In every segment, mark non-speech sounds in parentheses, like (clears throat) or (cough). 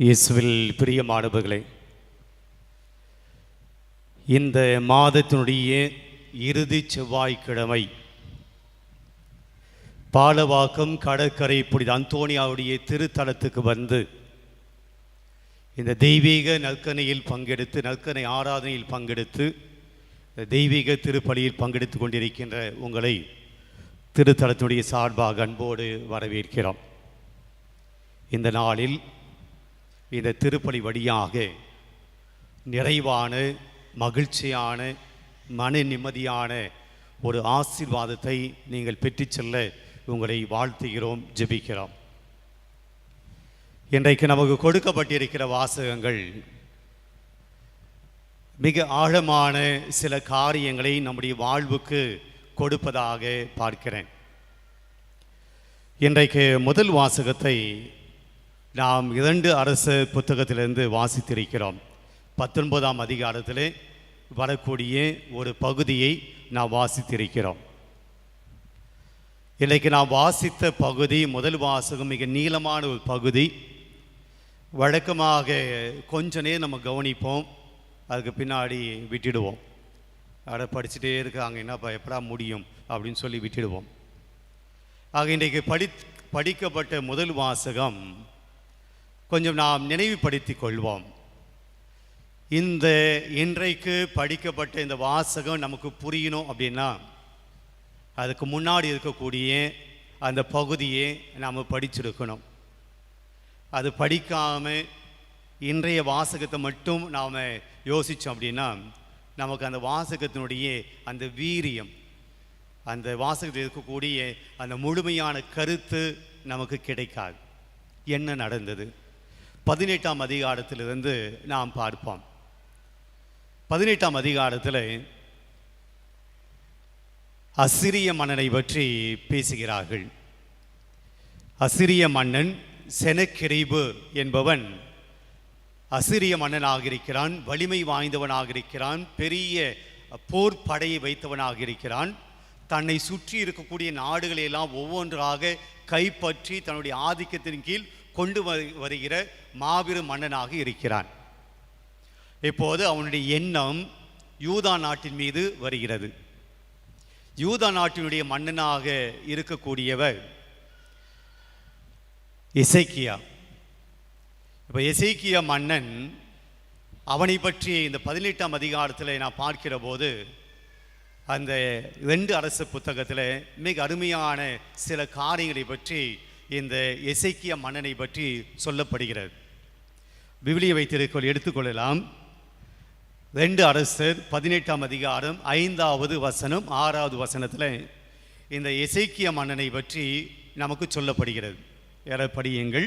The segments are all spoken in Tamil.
இயேசுவில் பிரியமானவர்களே இந்த மாதத்தினுடைய இறுதி செவ்வாய்க்கிழமை பாலவாக்கம் கடற்கரை புனித அந்தோனியாவுடைய திருத்தலத்துக்கு வந்து இந்த தெய்வீக நற்கனையில் பங்கெடுத்து நற்கனை ஆராதனையில் பங்கெடுத்து இந்த தெய்வீக திருப்பலியில் பங்கெடுத்து கொண்டிருக்கின்ற உங்களை திருத்தலத்தினுடைய சார்பாக அன்போடு வரவேற்கிறோம். இந்த நாளில் இந்த திருப்பலி வழியாக நிறைவான மகிழ்ச்சியான மன நிம்மதியான ஒரு ஆசீர்வாதத்தை நீங்கள் பெற்று செல்ல உங்களை வாழ்த்துகிறோம் ஜெபிக்கிறோம். இன்றைக்கு நமக்கு கொடுக்கப்பட்டிருக்கிற வாசகங்கள் மிக ஆழமான சில காரியங்களை நம்முடைய வாழ்வுக்கு கொடுப்பதாக பார்க்கிறேன். இன்றைக்கு முதல் வாசகத்தை நாம் இரண்டு அரசு புத்தகத்திலிருந்து வாசித்திருக்கிறோம். பத்தொன்பதாம் அதிகாரத்தில் வரக்கூடிய ஒரு பகுதியை நாம் வாசித்திருக்கிறோம். இன்றைக்கு நாம் வாசித்த பகுதி முதல் வாசகம் மிக நீளமான ஒரு பகுதி. வழக்கமாக கொஞ்ச நேரம் நம்ம கவனிப்போம். அதுக்கு பின்னாடி விட்டுடுவோம். அட படிச்சுட்டே இருக்காங்க. என்னப்பா எப்படா முடியும்? அப்படின்னு சொல்லி விட்டுடுவோம். ஆக இன்றைக்கு படி படிக்கப்பட்ட முதல் வாசகம் கொஞ்சம் நாம் நினைவுபடுத்திக் கொள்வோம். இந்த இன்றைக்கு படிக்கப்பட்ட இந்த வாசகம் நமக்கு புரியணும் அப்படின்னா அதுக்கு முன்னாடி இருக்கக்கூடிய அந்த பகுதியை நாம் படிச்சிருக்கணும். அது படிக்காமல் இன்றைய வாசகத்தை மட்டும் நாம் யோசித்தோம் அப்படின்னா நமக்கு அந்த வாசகத்தினுடைய அந்த வீரியம் அந்த வாசகத்தில் இருக்கக்கூடிய அந்த முழுமையான கருத்து நமக்கு கிடைக்காது. என்ன நடந்தது? பதினெட்டாம் அதிகாரத்திலிருந்து நாம் பார்ப்போம். பதினெட்டாம் அதிகாரத்தில் அசிரிய மன்னனை பற்றி பேசுகிறார்கள். அசிரிய மன்னன் செனக்கிரைபு என்பவன் அசிரிய மன்னனாக இருக்கிறான் வலிமை வாய்ந்தவனாக இருக்கிறான் பெரிய போர் படையை வைத்தவனாக இருக்கிறான் தன்னை சுற்றி இருக்கக்கூடிய நாடுகளை எல்லாம் ஒவ்வொன்றாக கைப்பற்றி தன்னுடைய ஆதிக்கத்தின் கீழ் கொண்டு வருகிற மாபெரும் மன்னனாக இருக்கிறான். இப்போது அவனுடைய எண்ணம் யூதா நாட்டின் மீது வருகிறது. யூதா நாட்டினுடைய மன்னனாக இருக்கக்கூடியவர் இசைக்கியா இப்போ இசைக்கிய மன்னன் அவனை பற்றி இந்த பதினெட்டாம் அதிகாரத்தில் நான் பார்க்கிற போது அந்த ரெண்டு அரசு புத்தகத்தில் மிக அருமையான சில காரியங்களை பற்றி இந்த எசேக்கியா மன்னனை பற்றி சொல்லப்படுகிறது. விவிலிய வைத்திருக்கோள் எடுத்துக்கொள்ளலாம். ரெண்டு அரசர் பதினெட்டாம் அதிகாரம் ஐந்தாவது வசனம் ஆறாவது வசனத்தில் இந்த எசேக்கிய மன்னனை பற்றி நமக்கு சொல்லப்படுகிறது. எற படியுங்கள்.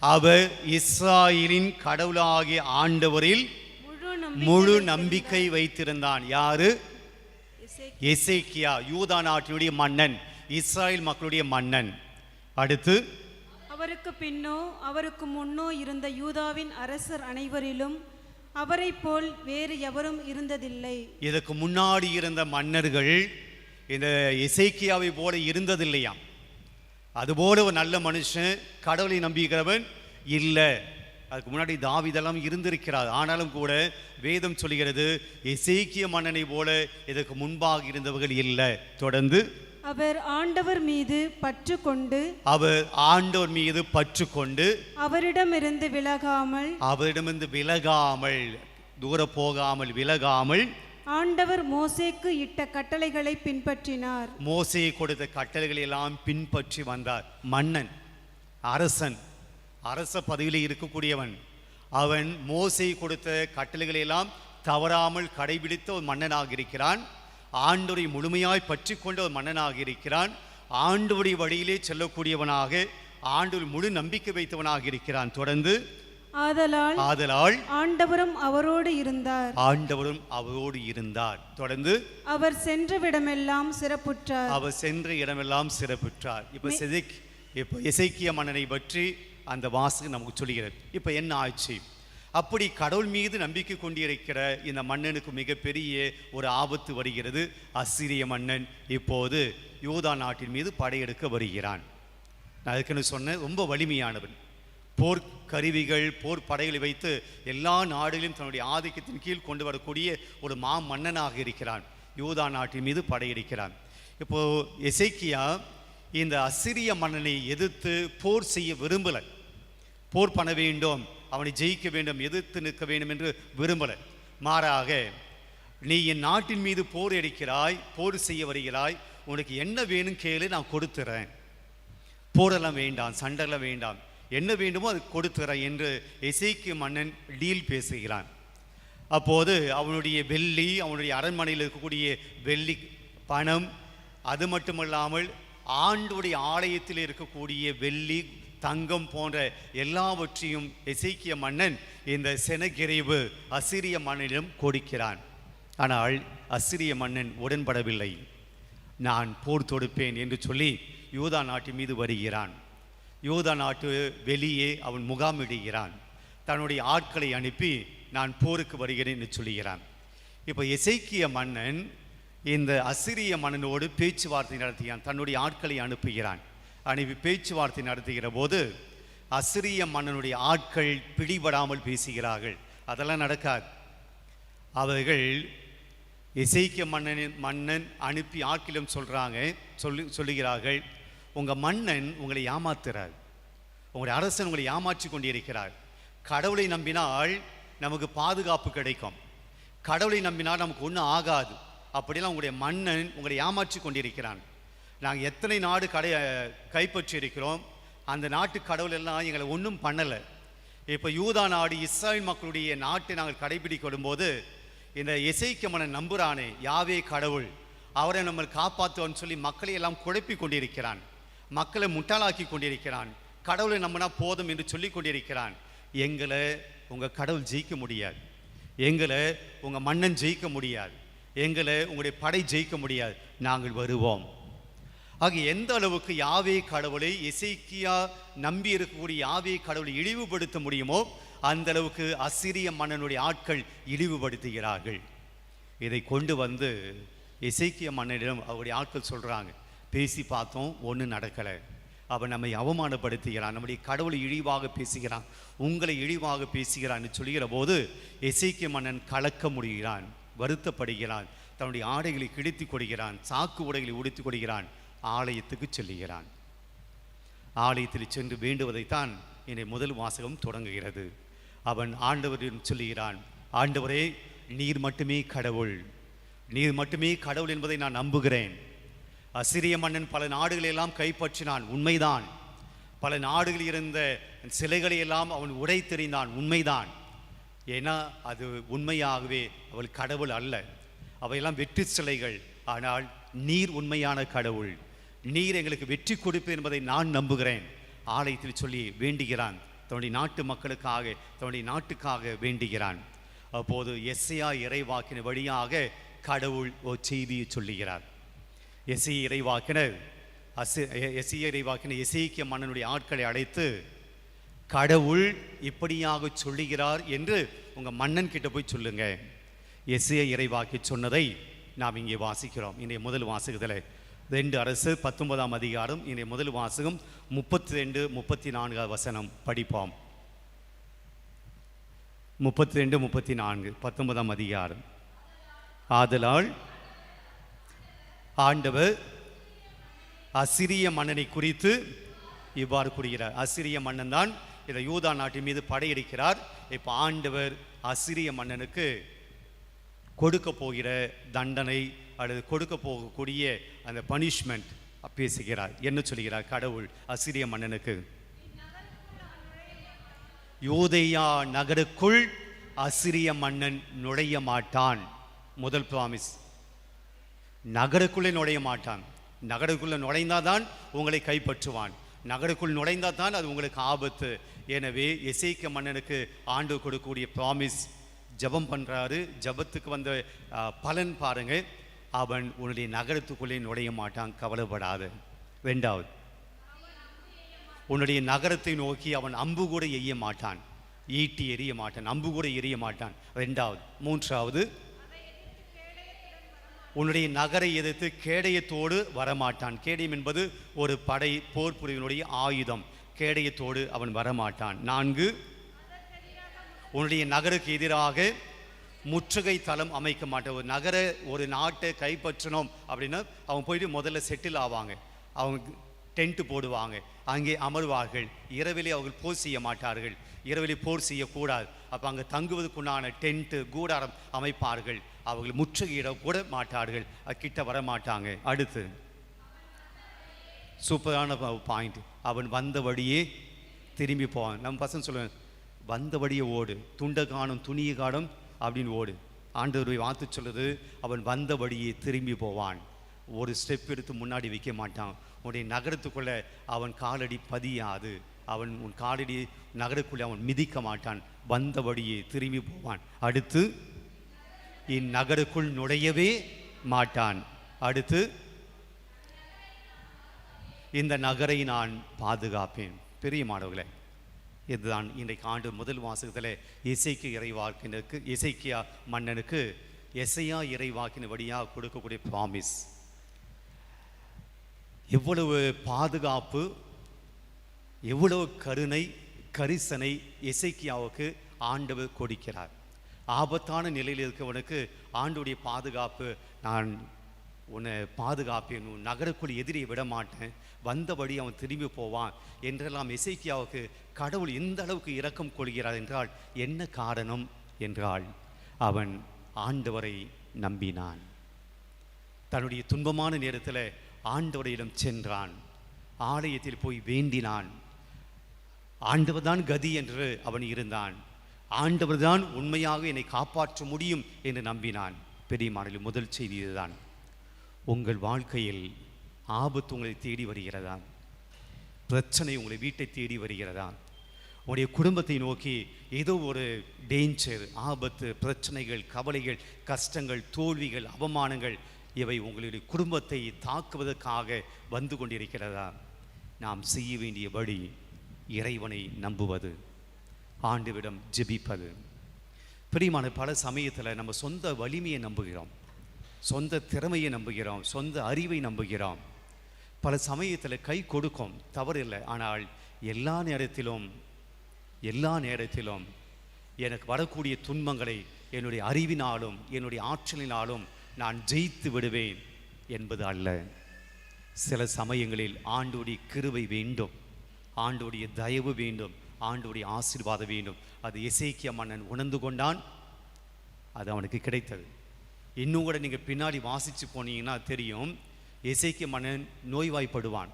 அவர் இஸ்ராயலின் கடவுளாகிய ஆண்டவரில் முழு நம்பிக்கை வைத்திருந்தான். யாரு? இசை- எசேக்கியா யூதா நாட்டினுடைய மன்னன். இஸ்ராயல் மக்களுடைய மன்னன். அடுத்து அவருக்கு பின்னோ அவருக்கு முன்னோ இருந்த யூதாவின் அரசர் அனைவரிலும் அவரைப் போல் வேறு எவரும் இருந்ததில்லை. இதுக்கு முன்னாடி இருந்த மன்னர்கள் இந்த இசைக்கியாவை போல இருந்ததில்லையாம். அதுபோல ஒரு நல்ல மனுஷன் கடவுளை நம்பிக்கிறவன் இல்லை. அதுக்கு முன்னாடி தாவீதெல்லாம் இருந்திருக்கிறார். ஆனாலும் கூட வேதம் சொல்கிறது இசைக்கிய மன்னனை போல இதற்கு முன்பாக இருந்தவர்கள் இல்லை. தொடர்ந்து அவர் ஆண்டவர் மீது பற்று கொண்டு அவர் ஆண்டோர் மீது பற்று கொண்டு அவரிடமிருந்து விலகாமல் அவரிடமிருந்து விலகாமல் தூர போகாமல் விலகாமல் ஆண்டவர் மோசேக்கு இட்ட கட்டளைகளை பின்பற்றினார். மோசே கொடுத்த கட்டளைகளை எல்லாம் பின்பற்றி வந்தார். மன்னன் அரசன் அரச பதவியில் இருக்கக்கூடியவன் அவன் மோசே கொடுத்த கட்டளைகளை எல்லாம் தவறாமல் கடைபிடித்த ஒரு மன்னனாக இருக்கிறான். ஆண்டோரை முழுமையாய் பற்றி கொண்ட ஒரு மன்னனாக இருக்கிறான். ஆண்டோடைய வழியிலே செல்லக்கூடியவனாக ஆண்டோர் முழு நம்பிக்கை வைத்தவனாக இருக்கிறான். தொடர்ந்து ஆதலால் ஆதலால் ஆண்டவரும் அவரோடு இருந்தார். ஆண்டவரும் அவரோடு இருந்தார். தொடர்ந்து அவர் சென்றவிடமெல்லாம் சிறப்புற்றார். அவர் சென்ற இடமெல்லாம் சிறப்புற்றார். இப்போ செதிக் இப்போ இசைக்கிய மன்னனை பற்றி அந்த வாசகம் நமக்கு சொல்கிறது. இப்போ என்ன ஆச்சு? அப்படி கடவுள் மீது நம்பிக்கை கொண்டிருக்கிற இந்த மன்னனுக்கு மிகப்பெரிய ஒரு ஆபத்து வருகிறது. அசிரிய மன்னன் இப்போது யூதா நாட்டின் மீது படையெடுக்க வருகிறான். நான் அதுக்குன்னு சொன்னேன் ரொம்ப வலிமையானவன். போர் கருவிகள் போர் படைகளை வைத்து எல்லா நாடுகளையும் தன்னுடைய ஆதிக்கத்தின் கீழ் கொண்டு வரக்கூடிய ஒரு மா மன்னனாக இருக்கிறான். யூதா நாட்டின் மீது படையெடுக்கிறான். இப்போ எசைக்கியா இந்த அசிரிய மன்னனை எதிர்த்து போர் செய்ய விரும்பலை. போர் பண்ண வேண்டும். அவனை ஜெயிக்க வேண்டும் எதிர்த்து நிற்க வேண்டும் என்று விரும்பலை. மாறாக நீ என் நாட்டின் மீது போர் அடிக்கிறாய் போர் செய்ய வருகிறாய் உனக்கு என்ன வேணும் கேளு நான் கொடுத்துறேன். போரெல்லாம் வேண்டாம் சண்டைலாம் வேண்டாம். என்ன வேண்டுமோ அது கொடுத்துறேன் என்று இசைக்கு மன்னன் டீல் பேசுகிறான். அப்போது அவனுடைய வெள்ளி அவனுடைய அரண்மனையில் இருக்கக்கூடிய வெள்ளி பணம் அது மட்டுமல்லாமல் ஆண்டுடைய ஆலயத்தில் இருக்கக்கூடிய வெள்ளி தங்கம் போன்ற எல்லாவற்றையும் இசைக்கிய மன்னன் இந்த செனகிரைவு அசிரிய மன்னனிடம் கொடுக்கிறான். ஆனால் அசிரிய மன்னன் உடன்படவில்லை. நான் போர் தொடுப்பேன் என்று சொல்லி யூதா நாட்டின் மீது வருகிறான். யூதா நாட்டு வெளியே அவன் முகாமிடுகிறான். தன்னுடைய ஆட்களை அனுப்பி நான் போருக்கு வருகிறேன் என்று சொல்லுகிறான். இப்போ இசைக்கிய மன்னன் இந்த அசிரிய மன்னனோடு பேச்சுவார்த்தை நடத்துகிறான் தன்னுடைய ஆட்களை அனுப்புகிறான். அனுப்பி பேச்சுவார்த்தை நடத்துகிற போது அசிரிய மன்னனுடைய ஆட்கள் பிடிபடாமல் பேசுகிறார்கள். அதெல்லாம் நடக்காது. அவர்கள் இசைக்கிய மன்னனின் மன்னன் அனுப்பி ஆட்களும் சொல்கிறாங்க சொல்லி சொல்லுகிறார்கள். உங்கள் மன்னன் உங்களை ஏமாத்துறார். உங்களுடைய அரசன் உங்களை ஏமாற்றி கொண்டிருக்கிறார். கடவுளை நம்பினால் நமக்கு பாதுகாப்பு கிடைக்கும். கடவுளை நம்பினால் நமக்கு ஒன்றும் ஆகாது. அப்படிலாம் உங்களுடைய மன்னன் உங்களை ஏமாற்றி கொண்டிருக்கிறான். நாங்கள் எத்தனை நாடு கடை கைப்பற்றி இருக்கிறோம் அந்த நாட்டு கடவுள் எல்லாம் எங்களை ஒன்றும் பண்ணலை. இப்போ யூதா நாடு இஸ்ராயல் மக்களுடைய நாட்டை நாங்கள் கடைபிடிக்கும் போது இந்த இசைக்க நம்புகிறானே யாவே கடவுள் அவரை நம்ம காப்பாற்றுவான்னு சொல்லி மக்களை எல்லாம் குழப்பி கொண்டிருக்கிறான். மக்களை முட்டாளாக்கி கொண்டிருக்கிறான். கடவுளை நம்பினா போதும் என்று சொல்லி கொண்டிருக்கிறான். எங்களை உங்கள் கடவுள் ஜெயிக்க முடியாது. எங்களை உங்கள் மன்னன் ஜெயிக்க முடியாது. எங்களை உங்களுடைய படை ஜெயிக்க முடியாது. நாங்கள் வருவோம். ஆக எந்த அளவுக்கு யாவே கடவுளை இசைக்கியா நம்பி இருக்கக்கூடிய யாவே கடவுளை இழிவுபடுத்த முடியுமோ அந்த அளவுக்கு அசிரிய மன்னனுடைய ஆட்கள் இழிவுபடுத்துகிறார்கள். இதை கொண்டு வந்து இசைக்கிய மன்னனிடம் அவருடைய ஆட்கள் சொல்கிறாங்க பேசி பார்த்தோம் ஒன்றும் நடக்கலை. அவன் நம்மை அவமானப்படுத்துகிறான் நம்முடைய கடவுளை இழிவாக பேசுகிறான் உங்களை இழிவாக பேசுகிறான்னு சொல்லுகிற போது இசைக்கிய மன்னன் கலக்க முடிகிறான் வருத்தப்படுகிறான் தன்னுடைய ஆடைகளை கிழித்து கொடுக்கிறான் சாக்கு உடைகளை உடுத்தி கொடுக்கிறான் ஆலயத்துக்கு செல்லுகிறான். ஆலயத்தில் சென்று வேண்டுவதைத்தான் என்னை முதல் வாசகம் தொடங்குகிறது. அவன் ஆண்டவரிடம் சொல்லுகிறான் ஆண்டவரே நீர் மட்டுமே கடவுள். நீர் மட்டுமே கடவுள் என்பதை நான் நம்புகிறேன். அசிரிய மன்னன் பல நாடுகளையெல்லாம் கைப்பற்றினான் உண்மைதான். பல நாடுகளில் இருந்த சிலைகளை எல்லாம் அவன் உடை தெரிந்தான் உண்மைதான். ஏன்னா அது உண்மையாகவே அவள் கடவுள் அல்ல. அவையெல்லாம் வெற்றி சிலைகள். ஆனால் நீர் உண்மையான கடவுள். நீர் எங்களுக்கு வெற்றி கொடுப்பு என்பதை நான் நம்புகிறேன். ஆலயத்தில் சொல்லி வேண்டுகிறான். தன்னுடைய நாட்டு மக்களுக்காக தன்னுடைய நாட்டுக்காக வேண்டுகிறான். அப்போது எஸ்ஐயா இறைவாக்கின வழியாக கடவுள் ஒரு செய்தியை சொல்லுகிறார். எஸ்ஐ இறைவாக்கினர் அசு எஸ்ஐ இறைவாக்கின எசேக்கிய மன்னனுடைய ஆட்களை அழைத்து கடவுள் இப்படியாக சொல்லுகிறார் என்று உங்க மன்னன் கிட்ட போய் சொல்லுங்க. எஸ்ஐ இறைவாக்கி சொன்னதை நாம் இங்கே வாசிக்கிறோம். இன்றைய முதல் வாசகத்தில் ரெண்டு அரசு பத்தொன்பதாம் அதிகாரம் இன்றைய முதல் வாசகம் முப்பத்தி ரெண்டு முப்பத்தி நான்காவது வசனம் படிப்போம். முப்பத்தி ரெண்டு முப்பத்தி நான்கு பத்தொன்பதாம் அதிகாரம். ஆதலால் ஆண்டவர் அசிரிய மன்னனை குறித்து இவ்வாறு கூறுகிறார். அசிரிய மன்னன் தான் இதை யூதா நாட்டின் மீது படையெடுக்கிறார். இப்போ ஆண்டவர் அசிரிய மன்னனுக்கு கொடுக்க போகிற தண்டனை அல்லது கொடுக்க போகக்கூடிய அந்த பனிஷ்மெண்ட் பேசுகிறார். என்ன சொல்கிறார்? கடவுள் அசிரிய மன்னனுக்கு. யோதையா நகருக்குள் அசிரிய மன்னன் நுழைய மாட்டான். முதல் ப்ராமிஸ் நகருக்குள்ளே நுழைய மாட்டான். நகருக்குள்ளே நுழைந்தாதான் உங்களை கைப்பற்றுவான். நகருக்குள் நுழைந்தால் தான் அது உங்களுக்கு ஆபத்து. எனவே இசைக்க மன்னனுக்கு ஆண்டு கொடுக்கக்கூடிய ப்ராமிஸ் ஜெபம் பண்ணுறாரு ஜெபத்துக்கு வந்த பலன் பாருங்க அவன் உன்னுடைய நகரத்துக்குள்ளே நுழைய மாட்டான் கவலைப்படாத. ரெண்டாவது உன்னுடைய நகரத்தை நோக்கி அவன் அம்பு கூட எய்ய மாட்டான் ஈட்டி எரிய மாட்டான் அம்பு கூட எரிய மாட்டான். ரெண்டாவது மூன்றாவது உன்னுடைய நகரை எதிர்த்து கேடயத்தோடு வரமாட்டான். கேடயம் என்பது ஒரு படை போர் புரிவினுடைய ஆயுதம். கேடயத்தோடு அவன் வரமாட்டான். நான்கு உன்னுடைய நகருக்கு எதிராக முற்றுகை தளம் அமைக்க மாட்டேன். ஒரு நகர ஒரு நாட்டை கைப்பற்றணும் அப்படின்னா அவங்க போயிட்டு முதல்ல செட்டில் ஆவாங்க. அவங்க டென்ட் போடுவாங்க. அங்கே அமர்வார்கள். இரவிலே அவர்கள் போர் செய்ய மாட்டார்கள். இரவிலே போர் செய்யக்கூடாது. அப்போ அங்கே தங்குவதற்குண்டான டென்ட்டு கூடாரம் அமைப்பார்கள். அவர்கள் முற்றுகையிட கூட மாட்டார்கள். கிட்ட வர மாட்டாங்க. அடுத்து. சூப்பரான பாயிண்ட் அவன் வந்த வழியே திரும்பி போவான். நம்ம பசங்க சொல்லுவேன் வந்த வழியே ஓடு. துண்டை காணும் துணியை காணும் அப்படின்னு ஓடு. ஆண்டவருடைய வார்த்தை சொல்லுது அவன் வந்த வழியே திரும்பி போவான். ஒரு ஸ்டெப் எடுத்து முன்னாடி வைக்க மாட்டான். உன்னுடைய நகரத்துக்குள்ளே அவன் காலடி பதியாது. அவன் உன் காலடி நகரத்துக்குள்ளே அவன் மிதிக்க மாட்டான். வந்த வழியே திரும்பி போவான். அடுத்து இந்நகருக்குள் நுழையவே மாட்டான். அடுத்து இந்த நகரை நான் பாதுகாப்பேன். பெரிய மாணவர்களே இதுதான் இன்றைக்கு ஆண்டு முதல் மாசத்தில் இசைக்கு இறைவாக்கினருக்கு இசைக்கியா மன்னனுக்கு எசையா இறைவாக்கின வழியாக கொடுக்கக்கூடிய ப்ராமிஸ் எவ்வளவு பாதுகாப்பு எவ்வளவு கருணை கரிசனை இசைக்கியாவுக்கு ஆண்டவர் கொடுக்கிறார். ஆபத்தான நிலையில் இருக்கவனுக்கு ஆண்டுடைய பாதுகாப்பு நான் உன்னை பாதுகாப்பேன் உன் நகருக்குள் எதிரியை விட மாட்டேன் வந்தபடி அவன் திரும்பி போவான் என்றெல்லாம் இசைக்கியாவுக்கு கடவுள் எந்த அளவுக்கு இரக்கம் கொள்கிறார் என்றால் என்ன காரணம்? என்றால் அவன் ஆண்டவரை நம்பினான். தன்னுடைய துன்பமான நேரத்தில் ஆண்டவரையிடம் சென்றான். ஆலயத்தில் போய் வேண்டினான். ஆண்டவர் தான் கதி என்று அவன் இருந்தான். ஆண்டவர் தான் உண்மையாக என்னை காப்பாற்ற முடியும் என்று நம்பினான். பெரிய மாநில முதல் செய்தி இதுதான். உங்கள் வாழ்க்கையில் ஆபத்து உங்களை தேடி வருகிறதா பிரச்சனை உங்களை வீட்டை தேடி வருகிறதா உங்களுடைய குடும்பத்தை நோக்கி ஏதோ ஒரு டேஞ்சர் ஆபத்து பிரச்சனைகள் கவலைகள் கஷ்டங்கள் தோல்விகள் அவமானங்கள் இவை உங்களுடைய குடும்பத்தை தாக்குவதற்காக வந்து கொண்டிருக்கிறதா நாம் செய்ய வேண்டிய வழி இறைவனை நம்புவது ஆண்டுவிடம் ஜெபிப்பது. பிரியமான பல சமயத்தில் நம்ம சொந்த வலிமையை நம்புகிறோம். சொந்த திறமையை நம்புகிறோம் சொந்த அறிவை நம்புகிறோம். பல சமயத்தில் கை கொடுக்கும் தவறில்லை. ஆனால் எல்லா நேரத்திலும் எல்லா நேரத்திலும் எனக்கு வரக்கூடிய துன்பங்களை என்னுடைய அறிவினாலும் என்னுடைய ஆற்றலினாலும் நான் ஜெயித்து விடுவேன் என்பது அல்ல. சில சமயங்களில் ஆண்டோடைய கிருவை வேண்டும் ஆண்டோடைய தயவு வேண்டும் ஆண்டோடைய ஆசீர்வாதம் வேண்டும். அது இசைக்கிய மன்னன் உணர்ந்து கொண்டான் அது அவனுக்கு கிடைத்தது. இன்னும் கூட நீங்கள் பின்னாடி வாசித்து போனீங்கன்னா தெரியும். இசைக்கிய மன்னன் நோய்வாய்ப்படுவான்.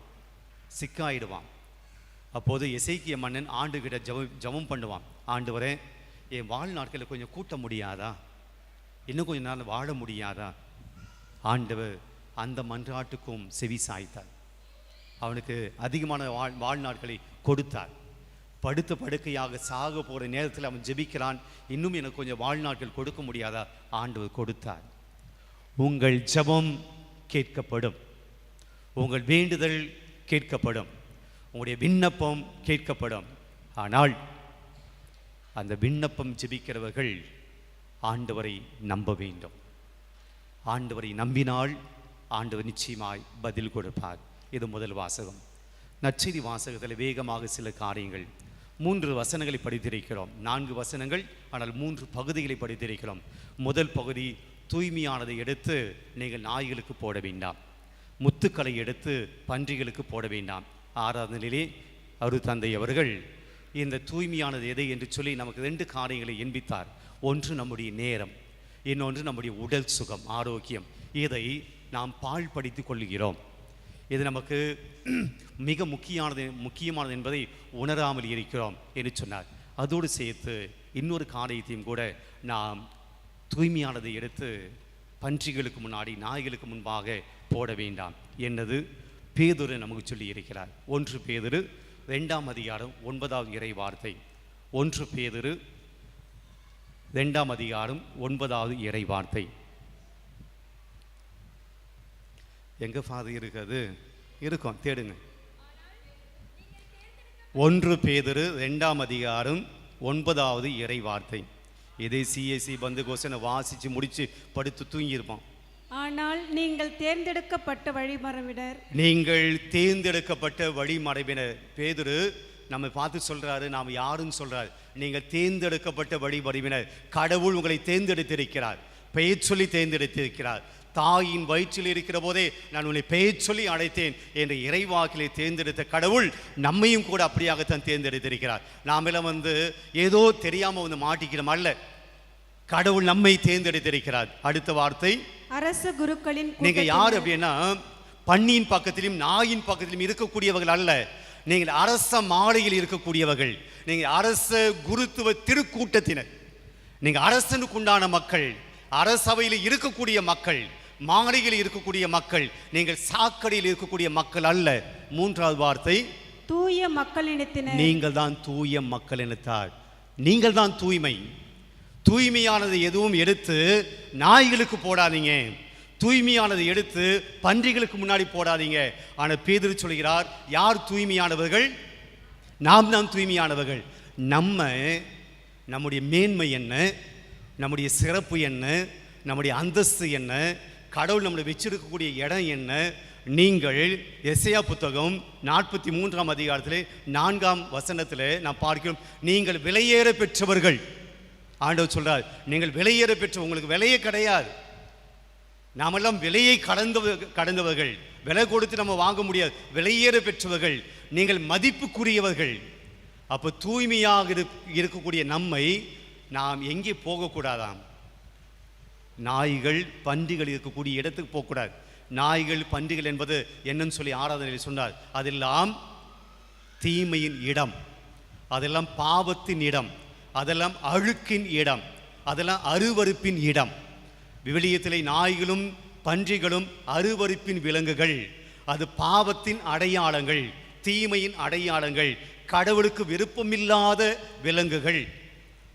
சிக்காயிடுவான். அப்போது இசைக்கிய மன்னன் ஆண்டுகிட்ட ஜெபம் ஜெபம் பண்ணுவான். ஆண்டவரே என் வாழ்நாட்களை கொஞ்சம் கூட்ட முடியாதா? இன்னும் கொஞ்ச நாள் வாழ முடியாதா? ஆண்டவர் அந்த மன்றாட்டுக்கும் செவி சாய்த்தார். அவனுக்கு அதிகமான வாழ் வாழ்நாட்களை கொடுத்தார். படுத்த படுக்கையாக சாக போகிற நேரத்தில் அவன் ஜெபிக்கிறான். இன்னும் எனக்கு கொஞ்சம் வாழ்நாட்கள் கொடுக்க முடியாதா? ஆண்டவர் கொடுத்தார். உங்கள் ஜபம் கேட்கப்படும். உங்கள் வேண்டுதல் கேட்கப்படும். உங்களுடைய விண்ணப்பம் கேட்கப்படும். ஆனால் அந்த விண்ணப்பம் ஜெபிக்கிறவர்கள் ஆண்டவரை நம்ப வேண்டும். ஆண்டவரை நம்பினால் ஆண்டவர் நிச்சயமாய் பதில் கொடுப்பார். இது முதல் வாசகம். நற்செய்தி வாசகத்தில் வேகமாக சில காரியங்கள். மூன்று வசனங்களை படித்திருக்கிறோம். நான்கு வசனங்கள் ஆனால் மூன்று பகுதிகளை படித்திருக்கிறோம். முதல் பகுதி தூய்மையானதை எடுத்து நீங்கள் நாய்களுக்கு போட வேண்டாம். முத்துக்களை எடுத்து பன்றிகளுக்கு போட வேண்டாம். ஆராதனையிலே அரு தந்தை அவர்கள் இந்த தூய்மையானது எதை என்று சொல்லி நமக்கு ரெண்டு காரியங்களை எண்பித்தார் ஒன்று நம்முடைய நேரம் இன்னொன்று நம்முடைய உடல் சுகம் ஆரோக்கியம். இதை நாம் பால் படித்து கொள்கிறோம் இது நமக்கு (clears throat) மிக முக்கியமானது முக்கியமானது என்பதை உணராமல் இருக்கிறோம் என்று சொன்னார். அதோடு சேர்த்து இன்னொரு காரியத்தையும் கூட நாம் தூய்மையானதை எடுத்து பன்றிகளுக்கு முன்னாடி நாய்களுக்கு முன்பாக போட வேண்டாம். என்னது? பேதுரு நமக்கு சொல்லி இருக்கிறார். ஒன்று பேதுரு ரெண்டாம் அதிகாரம் ஒன்பதாவது இறை வார்த்தை ஒன்று பேதுரு ரெண்டாம் அதிகாரம் ஒன்பதாவது இறை வார்த்தை எங்க ஃபாதர் இருக்குது? இருக்கும் தேடுங்க. ஒன்று பேதுரு ரெண்டாம் அதிகாரம் ஒன்பதாவது இறை வார்த்தை இதே சிஎஸ்சி பந்து கோசனை வாசித்து முடித்து படுத்து தூங்கியிருப்பான். ஆனால் நீங்கள் தேர்ந்தெடுக்கப்பட்ட வழிமரவினர் நீங்கள் தேர்ந்தெடுக்கப்பட்ட வழிமறைவினர் பேதுரு நம்ம பார்த்து சொல்றாரு நாம் யாருன்னு சொல்றாரு. நீங்கள் தேர்ந்தெடுக்கப்பட்ட வழிமறைவினர் கடவுள் உங்களை தேர்ந்தெடுத்திருக்கிறார். பெயர் சொல்லி தேர்ந்தெடுத்திருக்கிறார். தாயின் வயிற்றில் இருக்கிற போதே நான் உன்னை பெயர் சொல்லி அழைத்தேன் என்று இறைவாக்கிலே தேர்ந்தெடுத்த கடவுள் நம்மையும் கூட அப்படியாகத்தான் தேர்ந்தெடுத்திருக்கிறார். நாமெல்லாம் வந்து ஏதோ தெரியாம வந்து மாட்டிக்கிறோம் அல்ல. கடவுள் நம்மை தேர்ந்தெடுத்திருக்கிறார். அடுத்த வார்த்தை. அரச குருக்களின் நீங்க யார். அப்படின்னா பன்னியின் பக்கத்திலும் நாயின் பக்கத்திலும் இருக்கக்கூடியவர்கள் அல்ல. நீங்கள் அரச மாளிகையில் இருக்கக்கூடியவர்கள். நீங்க அரச குருத்துவ திருக்கூட்டத்தினர். நீங்க அரசனுக்கு உண்டான மக்கள். அரசவையில் இருக்கக்கூடிய மக்கள். மாளிகையில் இருக்கக்கூடிய மக்கள் நீங்கள் சாக்கடையில் இருக்கக்கூடிய மக்கள் அல்ல. மூன்றாவது வார்த்தை தூய மக்களினத்தினர் நீங்கள் தான் தூய மக்கள் எனத்தார் நீங்கள் தான் தூய்மை. தூய்மையானதை எதுவும் எடுத்து நாய்களுக்கு போடாதீங்க. தூய்மையானதை எடுத்து பன்றிகளுக்கு முன்னாடி போடாதீங்க. ஆனால் பேதுரு சொல்கிறார் யார் தூய்மையானவர்கள்? நாம் தான் தூய்மையானவர்கள். நம்ம நம்முடைய மேன்மை என்ன? நம்முடைய சிறப்பு என்ன? நம்முடைய அந்தஸ்து என்ன? கடவுள் நம்மளை வச்சிருக்கக்கூடிய இடம் என்ன? நீங்கள் எஸ்ஐயா புத்தகம் நாற்பத்தி மூன்றாம் அதிகாரத்தில் நான்காம் வசனத்தில் நான் பார்க்கிறோம். நீங்கள் விலையேற பெற்றவர்கள். ஆண்டவர் சொல்கிறார் நீங்கள் விலையேற பெற்ற உங்களுக்கு விலையே கிடையாது. நாமெல்லாம் விலையை கடந்தவ கடந்தவர்கள். விலை கொடுத்து நம்ம வாங்க முடியாது. விலையேற பெற்றவர்கள். நீங்கள் மதிப்புக்குரியவர்கள். அப்போ தூய்மையாக இரு இருக்கக்கூடிய நம்மை நாம் எங்கே போகக்கூடாதாம்? நாய்கள் பன்றிகள் இருக்கக்கூடிய இடத்துக்கு போகக்கூடாது. நாய்கள் பன்றிகள் என்பது என்னன்னு சொல்லி ஆராதனையில் சொன்னார். அதெல்லாம் தீமையின் இடம். அதெல்லாம் பாவத்தின் இடம். அதெல்லாம் அழுக்கின் இடம். அதெல்லாம் அருவருப்பின் இடம். விவிலியத்திலே நாய்களும் பன்றிகளும் அருவருப்பின் விலங்குகள். அது பாவத்தின் அடையாளங்கள் தீமையின் அடையாளங்கள் கடவுளுக்கு விருப்பமில்லாத விலங்குகள்.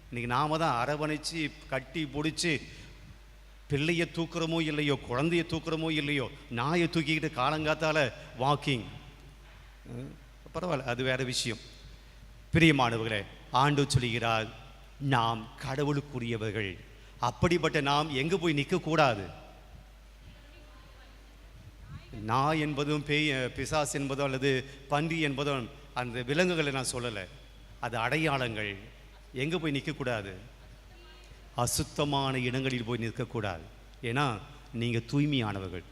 இன்னைக்கு நாம தான் அரவணைச்சு கட்டி பிடிச்சி பிள்ளையை தூக்குறமோ இல்லையோ குழந்தைய தூக்குறமோ இல்லையோ நாயை தூக்கிக்கிட்டு காலங்காத்தால் வாக்கிங் பரவாயில்ல அது வேற விஷயம். பிரியமானவர்களே ஆண்டு சொல்கிறார் நாம் கடவுளுக்குரியவர்கள். அப்படிப்பட்ட நாம் எங்கே போய் நிற்கக்கூடாது நாய் என்பதும் பேய் பிசாஸ் என்பதோ அல்லது பன்றி என்பதோ அந்த விலங்குகளை நான் சொல்லலை. அது அடையாளங்கள். எங்கே போய் நிற்கக்கூடாது அசுத்தமான இடங்களில் போய் நிற்கக்கூடாது. ஏன்னா நீங்கள் தூய்மையானவர்கள்.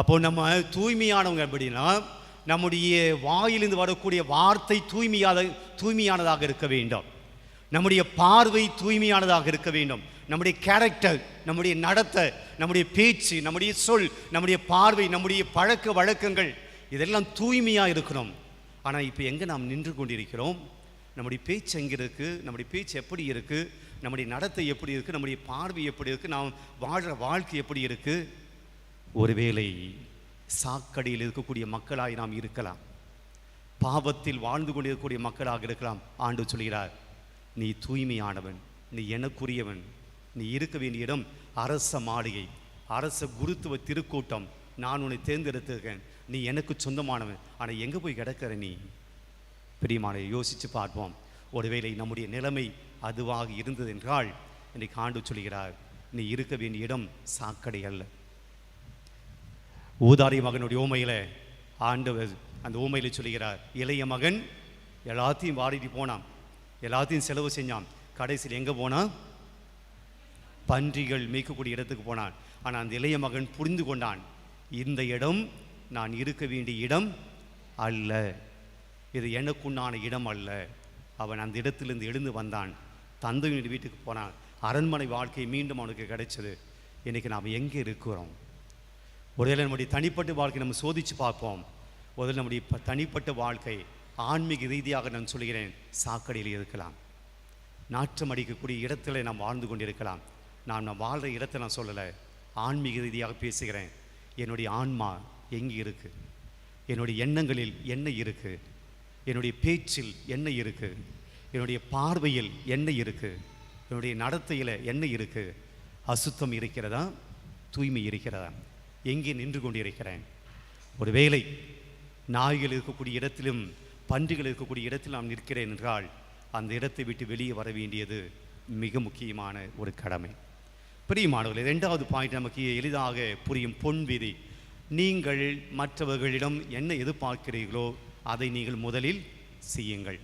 அப்போ நம்ம தூய்மையானவங்க அப்படின்னா நம்முடைய வாயிலிருந்து வரக்கூடிய வார்த்தை தூய்மையாத தூய்மையானதாக இருக்க வேண்டும். நம்முடைய பார்வை தூய்மையானதாக இருக்க வேண்டும். நம்முடைய கேரக்டர் நம்முடைய நடத்தை நம்முடைய பேச்சு நம்முடைய சொல் நம்முடைய பார்வை நம்முடைய பழக்க வழக்கங்கள் இதெல்லாம் தூய்மையாக இருக்கணும். ஆனால் இப்போ எங்கே நாம் நின்று கொண்டிருக்கிறோம்? நம்முடைய பேச்சு எங்கே இருக்குது நம்முடைய பேச்சு எப்படி இருக்குது நம்முடைய நடத்தை எப்படி இருக்குது நம்முடைய பார்வை எப்படி இருக்குது நாம் வாழ்கிற வாழ்க்கை எப்படி இருக்குது ஒருவேளை சாக்கடையில் இருக்கக்கூடிய மக்களாய் நாம் இருக்கலாம். பாவத்தில் வாழ்ந்து கொண்டிருக்கக்கூடிய மக்களாக இருக்கலாம். ஆண்டு சொல்கிறார் நீ தூய்மையானவன் நீ எனக்குரியவன் நீ இருக்க வேண்டிய இடம் அரச மாளிகை அரச குருத்துவ திருக்கூட்டம். நான் உன்னை தேர்ந்தெடுத்திருக்கேன். நீ எனக்கு சொந்தமானவன். ஆனால் எங்கே போய் கிடக்கிற நீ? பிரியமான யோசித்து பார்ப்போம். ஒருவேளை நம்முடைய நிலைமை அதுவாக இருந்தது என்றால் இன்னைக்கு ஆண்டு சொல்கிறார் நீ இருக்க வேண்டிய இடம் சாக்கடை அல்ல. ஊதாரி மகனுடைய ஓமையில் ஆண்டவர் அந்த ஓமையில் சொல்கிறார் இளைய மகன் எல்லாத்தையும் வாடிட்டு போனான் எல்லாத்தையும் செலவு செஞ்சான் கடைசியில் எங்கே போனான் பன்றிகள் மேய்க்கக்கூடிய இடத்துக்கு போனான். ஆனால் அந்த இளைய மகன் புரிந்து கொண்டான் இந்த இடம் நான் இருக்க வேண்டிய இடம் அல்ல இது எனக்குண்டான இடம் அல்ல. அவன் அந்த இடத்திலிருந்து எழுந்து வந்தான். தந்தையின் வீட்டுக்கு போனான் அரண்மனை வாழ்க்கை மீண்டும் அவனுக்கு கிடைச்சது. இன்றைக்கி நாம் எங்கே இருக்கிறோம்? ஒருவேளை நம்முடைய தனிப்பட்ட வாழ்க்கை நம்ம சோதித்து பார்ப்போம். ஒருவேளை நம்முடைய தனிப்பட்ட வாழ்க்கை ஆன்மீக ரீதியாக நான் சொல்கிறேன் சாக்கடையில் இருக்கலாம். நாற்றம் அடிக்கக்கூடிய இடத்துல நாம் வாழ்ந்து கொண்டிருக்கலாம். நான் நான் வாழ்கிற இடத்தை நான் சொல்லலை ஆன்மீக ரீதியாக பேசுகிறேன். என்னுடைய ஆன்மா எங்கே இருக்குது என்னுடைய எண்ணங்களில் என்ன இருக்குது என்னுடைய பேச்சில் என்ன இருக்குது என்னுடைய பார்வையில் என்ன இருக்குது என்னுடைய நடத்தையில் என்ன இருக்குது அசுத்தம் இருக்கிறதா? தூய்மை இருக்கிறதா? எங்கே நின்று கொண்டிருக்கிறேன்? ஒருவேளை நாய்கள் இருக்கக்கூடிய இடத்திலும் பன்றிகள் இருக்கக்கூடிய இடத்தில் நாம் நிற்கிறேன் என்றால் அந்த இடத்தை விட்டு வெளியே வர வேண்டியது மிக முக்கியமான ஒரு கடமை. பிரியமானவர்கள் ரெண்டாவது பாயிண்ட் நமக்கு எளிதாக புரியும் பொன் விதி. நீங்கள் மற்றவர்களிடம் என்ன எதிர்பார்க்கிறீர்களோ அதை நீங்கள் முதலில் செய்யுங்கள்.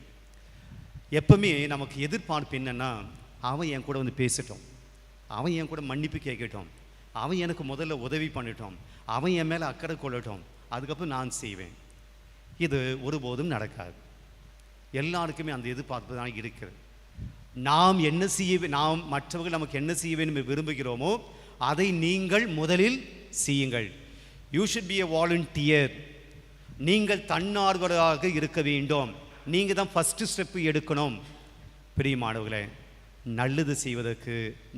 எப்பவுமே நமக்கு எதிர்பார்ப்பு என்னன்னா அவன் என் கூட வந்து பேசட்டும். அவன் என் கூட மன்னிப்பு கேட்கட்டும். அவன் எனக்கு முதல்ல உதவி பண்ணட்டும். அவன் என் மேலே அக்கறை கொள்ளட்டும். அதுக்கப்புறம் நான் செய்வேன். இது ஒருபோதும் நடக்காது. எல்லாருக்குமே அந்த எதிர்பார்ப்பு தான் இருக்கிறது. நாம் என்ன செய்ய நாம் மற்றவர்கள் நமக்கு என்ன செய்ய வேண்டும் விரும்புகிறோமோ அதை நீங்கள் முதலில் செய்யுங்கள். You should be a volunteer நீங்கள் தன்னார்வராக இருக்க வேண்டும். நீங்கள் தான் ஃபஸ்ட்டு ஸ்டெப்பு எடுக்கணும். பிரியமானவர்களே நல்லது செய்வதற்கு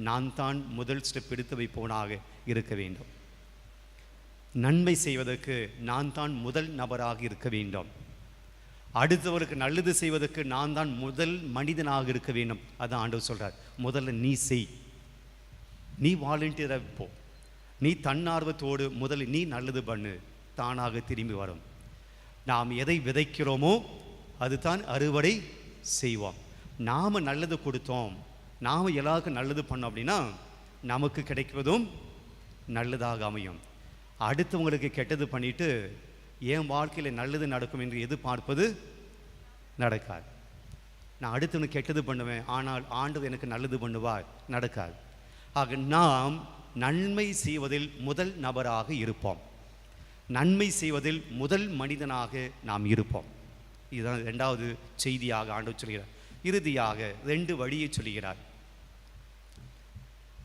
நான் தான் முதல் ஸ்டெப் எடுத்து வைப்பவனாக இருக்க வேண்டும். நன்மை செய்வதற்கு நான் தான் முதல் நபராக இருக்க வேண்டும். அடுத்தவருக்கு நல்லது செய்வதற்கு நான் தான் முதல் மனிதனாக இருக்க வேண்டும். அதான் ஆண்டவர் சொல்கிறார் முதல்ல நீ செய். நீ வாலண்டியராக போ. நீ தன்னார்வத்தோடு முதல்ல நீ நல்லது பண்ணு. தானாக திரும்பி வரும். நாம் எதை விதைக்கிறோமோ அதுதான் அறுவடை செய்வோம். நாம் நல்லது கொடுத்தோம். நாம் எல்லாருக்கும் நல்லது பண்ணோம் அப்படின்னா நமக்கு கிடைப்பதும் நல்லதாக அமையும். அடுத்தவங்களுக்கு கெட்டது பண்ணிட்டு என் வாழ்க்கையில் நல்லது நடக்கும் என்று எதிர்பார்ப்பது நடக்காது. நான் அடுத்தவனுக்கு கெட்டது பண்ணுவேன் ஆனால் ஆண்டவர் எனக்கு நல்லது பண்ணுவார் நடக்காது. ஆக நாம் நன்மை செய்வதில் முதல் நபராக இருப்போம். நன்மை செய்வதில் முதல் மனிதனாக நாம் இருப்போம். இதுதான் ரெண்டாவது செய்தியாக ஆண்டவர் சொல்கிறார். இறுதியாக ரெண்டு வழியை சொல்கிறார்.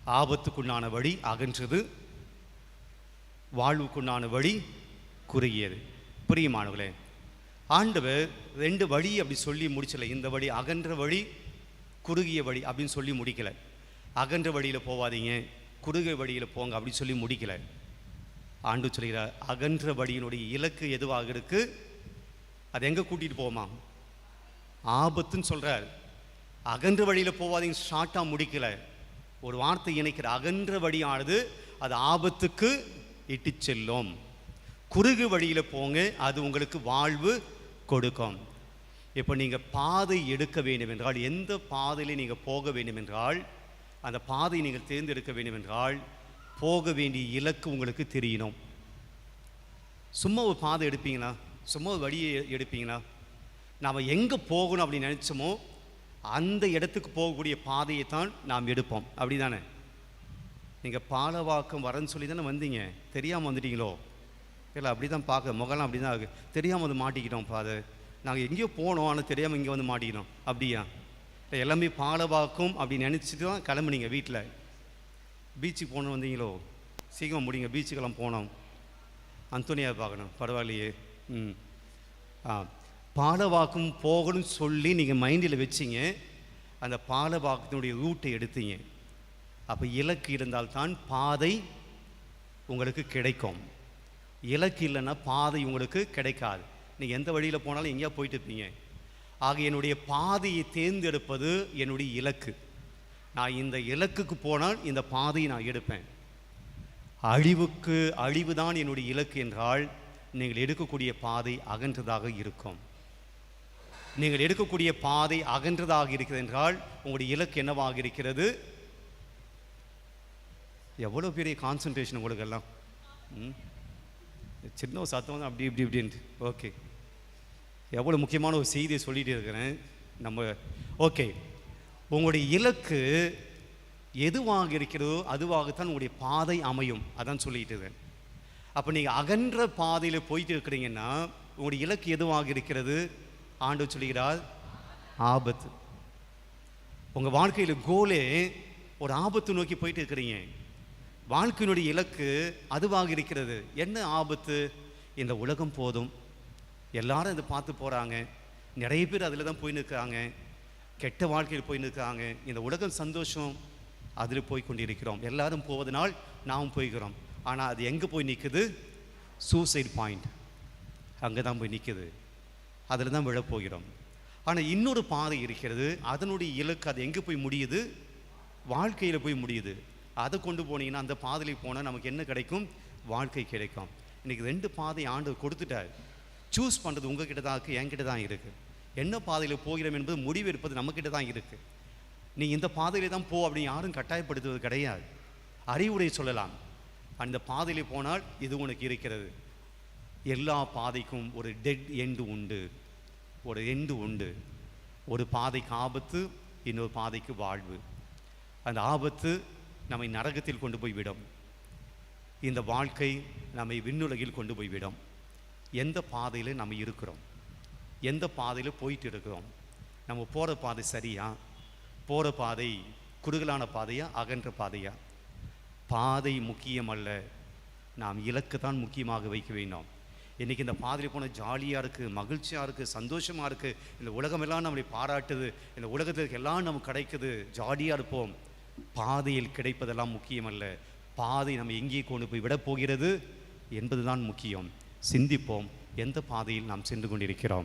ஆபத்துக்குண்டான வழி அகன்றது வாழ்வுக்குண்டான வழி குறுகியது. பிரியமானவர்களே ஆண்டவர் ரெண்டு வழி அப்படி சொல்லி முடிச்சலை. இந்த வழி அகன்ற வழி குறுகிய வழி அப்படின்னு சொல்லி முடிக்கல. அகன்ற வழியில் போவாதீங்க குறுகிய வழியில் போங்க அப்படி சொல்லி முடிக்கல. ஆண்டு சொல்கிறார் அகன்ற வழியினுடைய இலக்கு எதுவாக இருக்கு? அது எங்கே கூட்டிகிட்டு போவோமா? ஆபத்துன்னு சொல்கிறார் அகன்ற வழியில் போவாதீங்க ஷார்ட்டாக முடிக்கலை. ஒரு வார்த்தை இணைக்கிற அகன்ற வழியானது அது ஆபத்துக்கு இட்டு செல்லும். குறுகு வழியில் போங்க அது உங்களுக்கு வாழ்வு கொடுக்கும். இப்போ நீங்கள் பாதை எடுக்க வேண்டும் என்றால் எந்த பாதையில் நீங்கள் போக வேண்டும் என்றால் அந்த பாதையை நீங்கள் தேர்ந்தெடுக்க வேண்டும் என்றால் போக வேண்டிய இலக்கு உங்களுக்கு தெரியணும். சும்மா ஒரு பாதை எடுப்பீங்களா? சும்மா வழியை எடுப்பீங்களா? நாம் எங்கே போகணும் அப்படின்னு நினச்சோமோ அந்த இடத்துக்கு போகக்கூடிய பாதையை தான் நாம் எடுப்போம். அப்படி தானே நீங்கள் பாலவாக்கம் வரேன்னு சொல்லி தானே வந்தீங்க. தெரியாமல் வந்துட்டீங்களோ? இல்லை அப்படி தான் பார்க்க முகலாம் அப்படி தான் ஆகுது தெரியாமல் வந்து மாட்டிக்கிட்டோம் பாதை நாங்கள் எங்கேயோ போனோம் ஆனால் தெரியாமல் இங்கே வந்து மாட்டிக்கிட்டோம். அப்படியா? இல்லை எல்லாமே பாலவாக்கும் அப்படின்னு நினச்சிட்டு தான் கிளம்புனீங்க வீட்டில் பீச்சுக்கு போகணும் வந்தீங்களோ? சீக்கிரம் முடிங்க பீச்சுக்கெல்லாம் போனோம். அந்தோனியா பார்க்கணும். பரவாயில்லையே. பாலவாக்கம் போகணும்னு சொல்லி நீங்கள் மைண்டில் வச்சீங்க. அந்த பாலவாக்கத்தினுடைய ரூட்டை எடுத்தீங்க. அப்போ இலக்கு இருந்தால்தான் பாதை உங்களுக்கு கிடைக்கும். இலக்கு இல்லைன்னா பாதை உங்களுக்கு கிடைக்காது. நீங்கள் எந்த வழியில் போனாலும் எங்கேயா போயிட்டு இருப்பீங்க. ஆக என்னுடைய பாதையை தேர்ந்தெடுப்பது என்னுடைய இலக்கு. நான் இந்த இலக்குக்கு போனால் இந்த பாதையை நான் எடுப்பேன். அழிவுக்கு அழிவு தான் என்னுடைய இலக்கு என்றால் நீங்கள் எடுக்கக்கூடிய பாதை அகன்றதாக இருக்கும். நீங்கள் எடுக்கக்கூடிய பாதை அகன்றதாக இருக்கிறது என்றால் உங்களுடைய இலக்கு என்னவாக இருக்கிறது? எவ்வளோ பெரிய கான்சன்ட்ரேஷன் உங்களுக்கு எல்லாம் ம்? சின்ன ஒரு சத்தம் அப்படி இப்படி இப்படின்ட்டு. ஓகே எவ்வளோ முக்கியமான ஒரு செய்தியை சொல்லிட்டு இருக்கிறேன். நம்ம ஓகே உங்களுடைய இலக்கு எதுவாக இருக்கிறதோ அதுவாகத்தான் உங்களுடைய பாதை அமையும். அதான் சொல்லிட்டு இருக்கேன். அப்போ நீங்கள் அகன்ற பாதையில் போயிட்டு இருக்கிறீங்கன்னா உங்களுடைய இலக்கு எதுவாக இருக்கிறது? ஆண்டு சொல்கிறார் ஆபத்து. உங்கள் வாழ்க்கையில் கோலே ஒரு ஆபத்து நோக்கி போயிட்டு இருக்கிறீங்க. வாழ்க்கையினுடைய இலக்கு அதுவாக இருக்கிறது. என்ன ஆபத்து? இந்த உலகம் போதும். எல்லாரும் இதை பார்த்து போகிறாங்க நிறைய பேர் அதில் தான் போய் நிற்கிறாங்க கெட்ட வாழ்க்கையில் போய் நிற்கிறாங்க இந்த உலகம் சந்தோஷம். அதில் போய் கொண்டிருக்கிறோம். எல்லாரும் போவதனால் நாம் போய்க்கிறோம். ஆனால் அது எங்கே போய் நிற்குது சூசைட் பாயிண்ட் அங்கே தான் போய் நிற்குது அதில் தான் விழப்போகிறோம். ஆனால் இன்னொரு பாதை இருக்கிறது. அதனுடைய இலக்கு அது எங்கே போய் முடியுது? வாழ்க்கையில் போய் முடியுது. அதை கொண்டு போனீங்கன்னா அந்த பாதையில் போனால் நமக்கு என்ன கிடைக்கும்? வாழ்க்கை கிடைக்கும். இன்றைக்கி ரெண்டு பாதை ஆண்டு கொடுத்துட்டார். சூஸ் பண்ணுறது உங்ககிட்ட தான் இருக்குது என்கிட்ட தான் இருக்குது என்ன பாதையில் போகிறோம் என்பது முடிவு எடுப்பது நம்மக்கிட்ட தான் இருக்குது நீ இந்த பாதையில் தான் போ அப்படின்னு யாரும் கட்டாயப்படுத்துவது கிடையாது. அறிவுரை சொல்லலாம். அந்த பாதையில் போனால் இது உனக்கு இருக்கிறது. எல்லா பாதைக்கும் ஒரு டெட் எண்டு உண்டு. ஒரு எண்டு உண்டு. ஒரு பாதைக்கு ஆபத்து இன்னொரு பாதைக்கு வாழ்வு. அந்த ஆபத்து நம்மை நரகத்தில் கொண்டு போய் விடும். இந்த வாழ்க்கை நம்மை விண்ணுலகில் கொண்டு போய் விடும். எந்த பாதையில் நம்ம இருக்கிறோம்? எந்த பாதையில் போயிட்டு இருக்கிறோம்? நம்ம போகிற பாதை சரியா? போகிற பாதை குறுகலான பாதையா? அகன்ற பாதையா? பாதை முக்கியம் அல்ல நாம் இலக்கு தான் முக்கியமாக வைக்க வேண்டும். இன்றைக்கி இந்த பாதையில் போன ஜாலியாக இருக்குது மகிழ்ச்சியாக இருக்குது சந்தோஷமாக இருக்குது இந்த உலகமெல்லாம் நம்மளை பாராட்டுது. இந்த உலகத்திற்கு எல்லாம் நமக்கு கிடைக்குது. ஜாலியாக இருப்போம். பாதையில் கிடைப்பதெல்லாம் முக்கியமல்ல. பாதை நம்ம எங்கே கொண்டு போய் விடப் போகிறது என்பதுதான் முக்கியம். சிந்திப்போம். எந்த பாதையில் நாம் சென்று கொண்டிருக்கிறோம்?